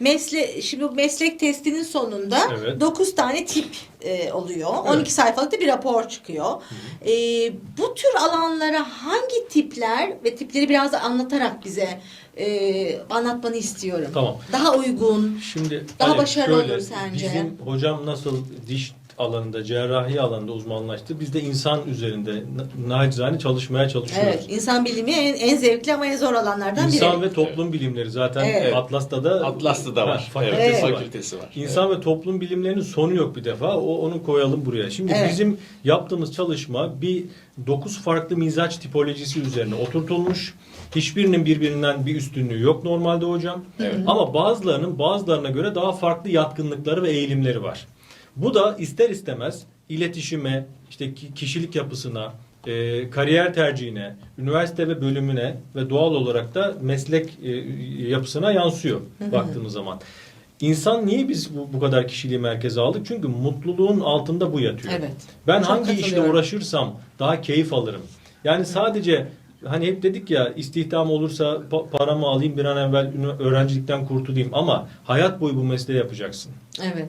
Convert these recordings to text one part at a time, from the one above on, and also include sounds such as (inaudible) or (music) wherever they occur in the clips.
Mesle şimdi bu meslek testinin sonunda Evet. 9 tane tip e, oluyor. 12 sayfalık da bir rapor çıkıyor. E, bu tür alanlara hangi tipler ve tipleri biraz da anlatarak bize e, anlatmanı istiyorum. Tamam. Daha uygun. Şimdi Daha Alev, başarılı şöyle, olur sence? Bizim hocam nasıl diş alanında, cerrahi alanında uzmanlaştı. Biz de insan üzerinde na- nacizane çalışmaya çalışıyoruz. Evet, insan bilimi en, en zevkli ama en zor alanlardan biri. İnsan ve toplum bilimleri zaten Evet. Atlas'ta da Atlas'ta da Ha, var. fakültesi Evet, var. fakültesi var. İnsan ve toplum bilimlerinin sonu yok bir defa. O onu koyalım buraya. Şimdi Evet. bizim yaptığımız çalışma bir 9 farklı mizaç tipolojisi üzerine oturtulmuş. Hiçbirinin birbirinden bir üstünlüğü yok normalde hocam. Evet. Ama bazılarının bazılarına göre daha farklı yatkınlıkları ve eğilimleri var. Bu da ister istemez iletişime, işte ki- kişilik yapısına, e, kariyer tercihine, üniversite ve bölümüne ve doğal olarak da meslek e, yapısına yansıyor baktığımız zaman. İnsan niye biz bu, bu kadar kişiliği merkeze aldık? Çünkü mutluluğun altında bu yatıyor. Evet. Ben Çok hangi işle uğraşırsam daha keyif alırım. Yani sadece hani hep dedik ya istihdam olursa pa- paramı alayım bir an evvel öğrencilikten kurtulayım ama hayat boyu bu mesleği yapacaksın. Evet.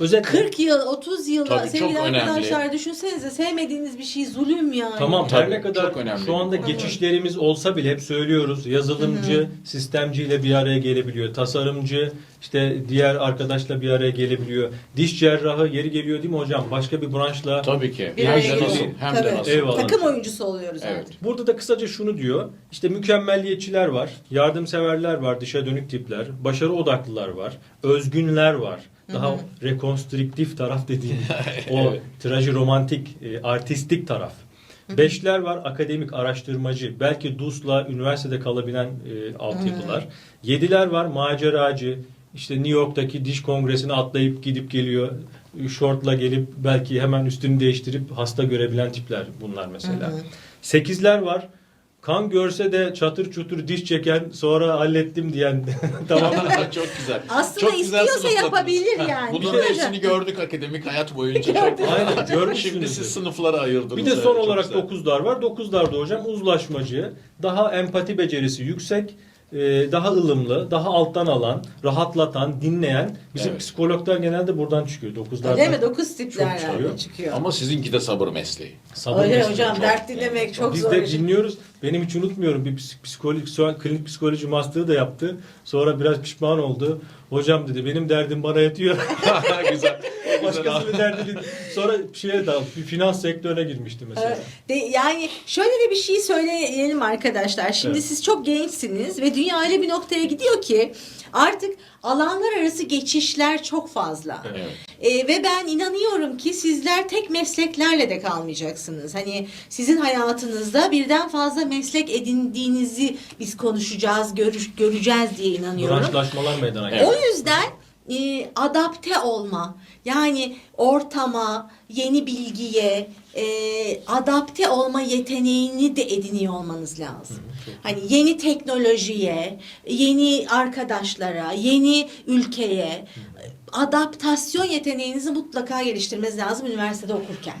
Özellikle 40 yıl, 30 yıl Tabii, sevgili çok önemli. arkadaşlar düşünsenize sevmediğiniz bir şey zulüm yani. Tamam Tabii, her ne kadar çok önemli şu anda geçişlerimiz olsa bile hep söylüyoruz. Yazılımcı, sistemciyle bir araya gelebiliyor. Tasarımcı işte diğer arkadaşla bir araya gelebiliyor. Diş cerrahı yeri geliyor değil mi hocam? Başka bir branşla. Tabii ki. Bir Hem araya de geliyor. nasıl? Hem Tabii. de nasıl? Eyvallah. Takım oyuncusu oluyoruz Evet. artık. Burada da kısaca şunu diyor. İşte mükemmelliyetçiler var, yardımseverler var, dışa dönük tipler, başarı odaklılar var, özgünler var. Daha rekonstrüktif taraf dediğim (laughs) o Evet. trajiromantik, e, artistik taraf. Beşler var akademik araştırmacı belki DUS'la üniversitede kalabilen e, altyapılar. Yediler var maceracı işte New York'taki diş kongresine atlayıp gidip geliyor. Şortla gelip belki hemen üstünü değiştirip hasta görebilen tipler bunlar mesela. Sekizler var. Kan görse de çatır çutur diş çeken sonra hallettim diyen (laughs) tamam (laughs) çok güzel. Aslında çok güzel istiyorsa sınıfladınız. yapabilir Ha, yani. Bunun Değil mi hepsini gördük akademik hayat boyunca. çok Aynen. Şimdi siz sınıflara ayırdınız. Bir de evet, son çok olarak güzel. dokuzlar var. Dokuzlarda hocam uzlaşmacı, daha empati becerisi yüksek, e, daha ılımlı, daha alttan alan, rahatlatan, dinleyen. Bizim Evet. psikologlar genelde buradan çıkıyor. Dokuzlardan. Öyle mi? 9 tipler Çok yani çıkıyor. çıkıyor. Ama sizinki de sabır mesleği. Sabır Öyle mesleği. hocam çok- dert dinlemek çok Biz zor. de iş. dinliyoruz. Benim hiç unutmuyorum. Bir psik- psikolojik, klinik psikoloji master'ı da yaptı. Sonra biraz pişman oldu. Hocam dedi benim derdim bana yetiyor. (laughs) (laughs) güzel. Başkasının derdini. Sonra şeye daha bir finans sektörüne girmişti mesela. De, yani şöyle de bir şey söyleyelim arkadaşlar. Şimdi Evet. siz çok gençsiniz ve dünya öyle bir noktaya gidiyor ki artık alanlar arası geçişler çok fazla. Evet. Ee, ve ben inanıyorum ki sizler tek mesleklerle de kalmayacaksınız. Hani sizin hayatınızda birden fazla meslek edindiğinizi biz konuşacağız, görüş, göreceğiz diye inanıyorum. Branşlaşmalar meydana geldi. O yüzden e, adapte olma yani ortama, yeni bilgiye e, adapte olma yeteneğini de ediniyor olmanız lazım. Hani yeni teknolojiye, yeni arkadaşlara, yeni ülkeye adaptasyon yeteneğinizi mutlaka geliştirmeniz lazım üniversitede okurken.